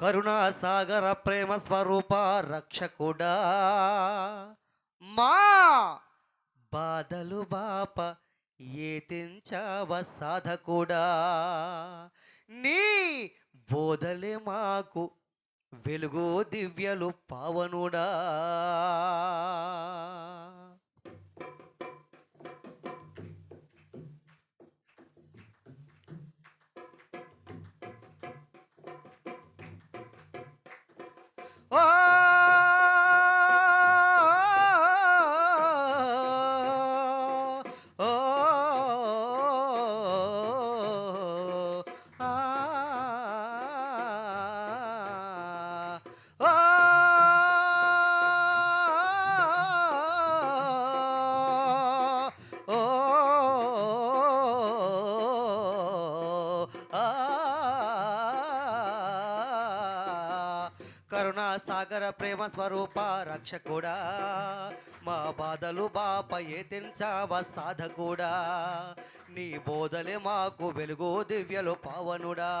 కరుణాసాగర ప్రేమ స్వరూప రక్షకుడా. మా బాధలు బాప ఏ తెంచావ సాధకుడా. నీ బోధలే మాకు వెలుగు దివ్యలు పావనుడా. కరుణా సాగర ప్రేమ స్వరూప రక్షకుడా. మా బాధలు బాపయే ఏ తెంచావ సాధకుడా. నీ బోధలే మాకు వెలుగు దివ్యలు పావనుడా.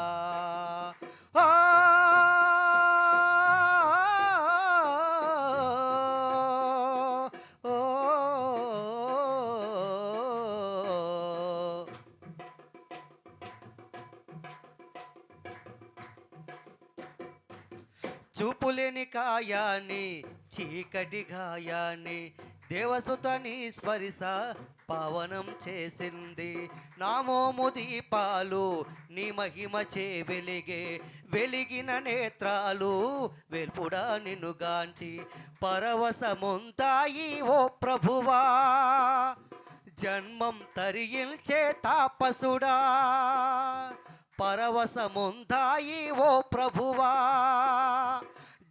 చూపులేని కాయాని చీకటి గాయాన్ని దేవసుతని స్పరిశ పావనం చేసింది. నామోము దీపాలు నీ మహిమ చే వెలిగే వెలిగిన నేత్రాలు వెల్పుడా నిన్ను గాంచి. పరవశముంతాయి ఓ ప్రభువా జన్మం తరియించే తాపసుడా. పరవశముందాయి ఓ ప్రభువా.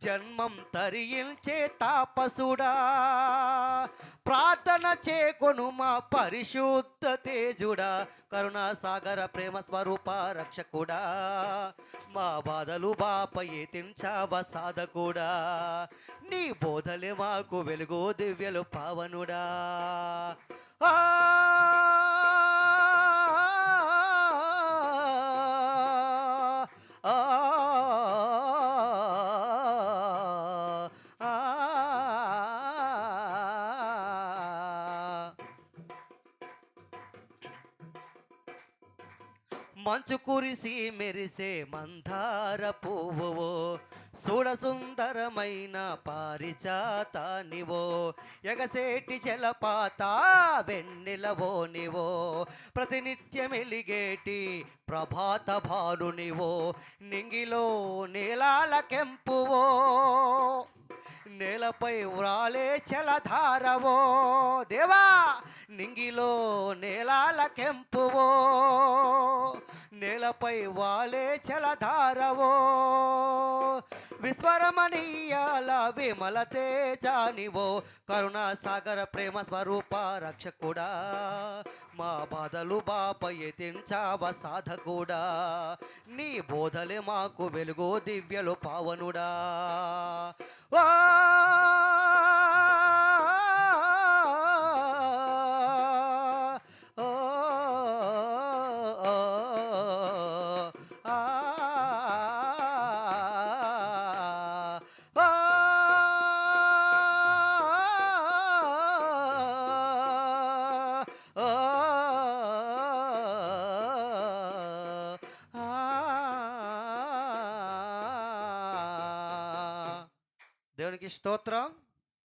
జన్మం తరించే తాపసుడా. ప్రార్థన చేకొను మా పరిశుద్ధ తేజుడా. కరుణా సాగర ప్రేమ స్వరూప రక్షకుడా. మా బాధలు బాపయే తించావ సాధకుడా. నీ బోధలే మాకు వెలుగు దివ్యలు పావనుడా. ఆ మంచు కురిసి మెరిసే మందార పువ్వువో సుడ సుందరమైన పారిజాతానివో ఎగసేటి జలపాత వెన్నెలవో నివో ప్రతినిత్యం ఎలిగేటి ప్రభాత భానునివో నింగిలో నీలాల కెంపువో నేలపై వ్రాలే చలధారవో దేవా నింగిలో నేలాల కెంపువో. నేలపై వాలే చలధారవో. విస్వరమణీయాల విమల తేజానివో. కరుణా సాగర ప్రేమ స్వరూప రక్షకుడా. మా బాధలు బాప తించావ సాధకుడా. నీ బోధలే మాకు వెలుగు దివ్యలు పావనుడా. ఓ దేవునికి స్తోత్రం